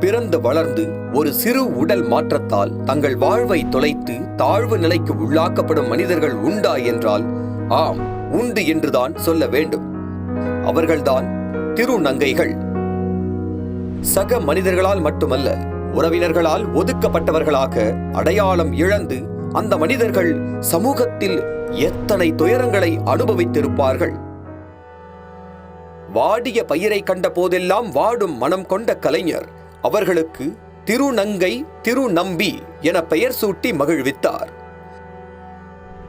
பிறந்து வளர்ந்து ஒரு சிறு உடல் மாற்றத்தால் தங்கள் வாழ்வை தொலைத்து தாழ்வு நிலைக்கு உள்ளாக்கப்படும் மனிதர்கள் உண்டா என்றால் ஆம் உண்டு என்றுதான் சொல்ல வேண்டும். அவர்கள்தான் திருநங்கைகள். சக மனிதர்களால் மட்டுமல்ல உறவினர்களால் ஒதுக்கப்பட்டவர்களாக அடையாளம் இழந்து அந்த மனிதர்கள் சமூகத்தில் எத்தனை துயரங்களை அனுபவித்திருப்பார்கள். வாடிய பயிரை கண்ட போதெல்லாம் வாடும் மனம் கொண்ட கலைஞர் அவர்களுக்கு திருநங்கை திருநம்பி என பெயர் சூட்டி மகிழ்வித்தார்.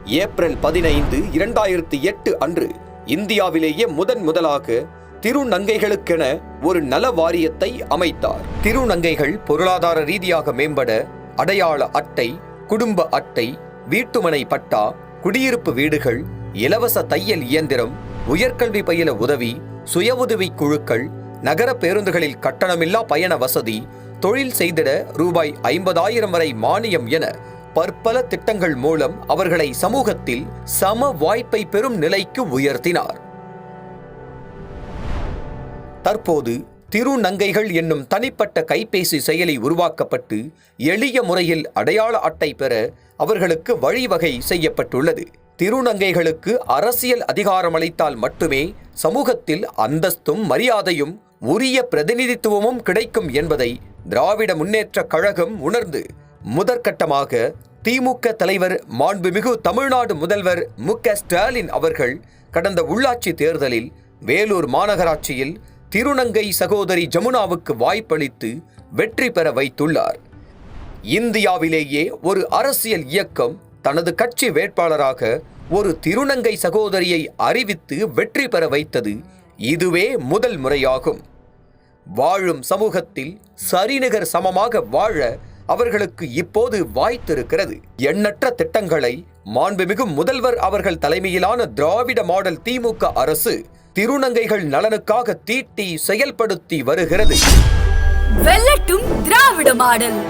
ஏப்ரல் பதினைந்து இரண்டாயிரத்தி எட்டு அன்று இந்தியாவிலேயே முதன் முதலாக திருநங்கைகளுக்கென ஒரு நல வாரியத்தை அமைத்தார். திருநங்கைகள் பொருளாதார ரீதியாக மேம்பட அடையாள அட்டை குடும்ப அட்டை வீட்டுமனை பட்டா குடியிருப்பு வீடுகள் இலவச தையல் இயந்திரம் உயர்கல்வி பயில உதவி சுய உதவி குழுக்கள் நகர பேருந்துகளில் கட்டணமில்லா பயண வசதி தொழில் செய்திட ரூபாய் ஐம்பதாயிரம் வரை மானியம் என பற்பல திட்டங்கள் மூலம் அவர்களை சமூகத்தில் சம வாய்ப்பை பெறும் நிலைக்கு உயர்த்தினார். தற்போது திருநங்கைகள் என்னும் தனிப்பட்ட கைபேசி செயலி உருவாக்கப்பட்டு எளிய முறையில் அடையாள அட்டை பெற அவர்களுக்கு வழிவகை செய்யப்பட்டுள்ளது. திருநங்கைகளுக்கு அரசியல் அதிகாரம் அளித்தால் மட்டுமே சமூகத்தில் அந்தஸ்தும் மரியாதையும் உரிய பிரதிநிதித்துவமும் கிடைக்கும் என்பதை திராவிட முன்னேற்ற கழகம் உணர்ந்து முதற்கட்டமாக திமுக தலைவர் மாண்புமிகு தமிழ்நாடு முதல்வர் மு ஸ்டாலின் அவர்கள் கடந்த உள்ளாட்சி தேர்தலில் வேலூர் மாநகராட்சியில் திருநங்கை சகோதரி ஜமுனாவுக்கு வாய்ப்பளித்து வெற்றி பெற வைத்துள்ளார். இந்தியாவிலேயே ஒரு அரசியல் இயக்கம் தனது கட்சி வேட்பாளராக ஒரு திருநங்கை சகோதரியை அறிவித்து வெற்றி பெற வைத்தது இதுவே முதல் முறையாகும். வாழும் சமூகத்தில் சரிநிகர் சமமாக வாழ அவர்களுக்கு இப்போது வாய்த்திருக்கிறது. எண்ணற்ற திட்டங்களை மாண்புமிகு முதல்வர் அவர்கள் தலைமையிலான திராவிட மாடல் திமுக அரசு திருநங்கைகள் நலனுக்காக தீட்டி செயல்படுத்தி வருகிறது. வெல்லட்டும் திராவிட மாடல்.